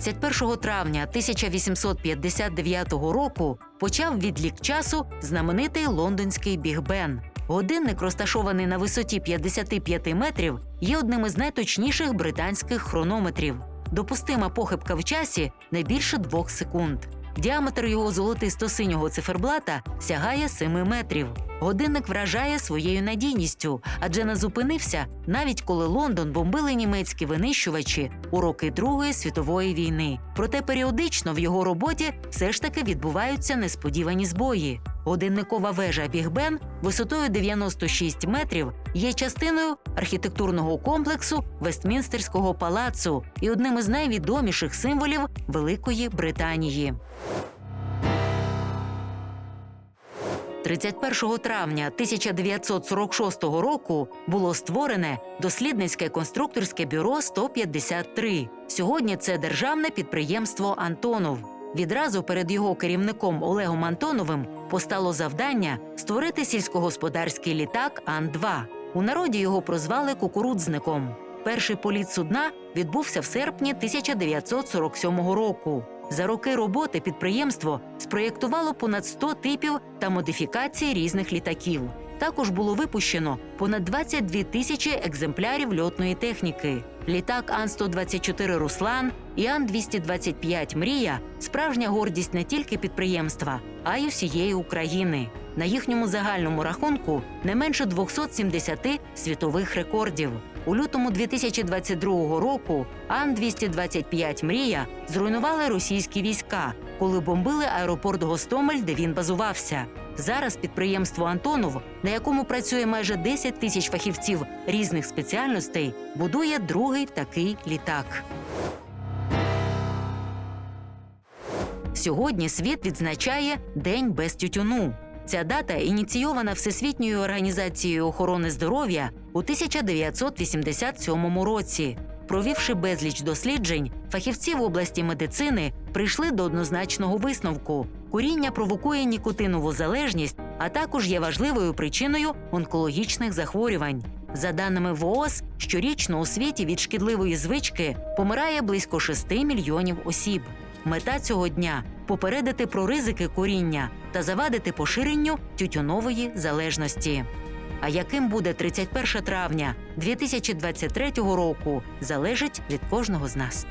31 травня 1859 року почав відлік часу знаменитий лондонський Біг Бен. Годинник, розташований на висоті 55 метрів, є одним із найточніших британських хронометрів. Допустима похибка в часі не більше двох секунд. Діаметр його золотисто-синього циферблата сягає 7 метрів. Годинник вражає своєю надійністю, адже не зупинився навіть коли Лондон бомбили німецькі винищувачі у роки Другої світової війни. Проте періодично в його роботі все ж таки відбуваються несподівані збої. Годинникова вежа Біг Бен висотою 96 метрів є частиною архітектурного комплексу Вестмінстерського палацу і одним із найвідоміших символів Великої Британії. 31 травня 1946 року було створене дослідницьке конструкторське бюро 153. Сьогодні це державне підприємство Антонов. Відразу перед його керівником Олегом Антоновим постало завдання створити сільськогосподарський літак Ан-2. У народі його прозвали кукурудзником. Перший політ судна відбувся в серпні 1947 року. За роки роботи підприємство спроєктувало понад 100 типів та модифікацій різних літаків. Також було випущено понад 22 тисячі екземплярів льотної техніки. Літак Ан-124 Руслан і Ан-225 Мрія справжня гордість не тільки підприємства, а й усієї України. На їхньому загальному рахунку не менше 270 світових рекордів. У лютому 2022 року Ан-225 Мрія зруйнували російські війська, коли бомбили аеропорт Гостомель, де він базувався. Зараз підприємство Антонов, на якому працює майже 10 тисяч фахівців різних спеціальностей, будує другий такий літак. Сьогодні світ відзначає День без тютюну. Ця дата ініційована Всесвітньою організацією охорони здоров'я у 1987 році. Провівши безліч досліджень, фахівці в області медицини прийшли до однозначного висновку: куріння провокує нікотинову залежність, а також є важливою причиною онкологічних захворювань. За даними ВООЗ, щорічно у світі від шкідливої звички помирає близько 6 мільйонів осіб. Мета цього дня попередити про ризики куріння та завадити поширенню тютюнової залежності. А яким буде 31 травня 2023 року, залежить від кожного з нас.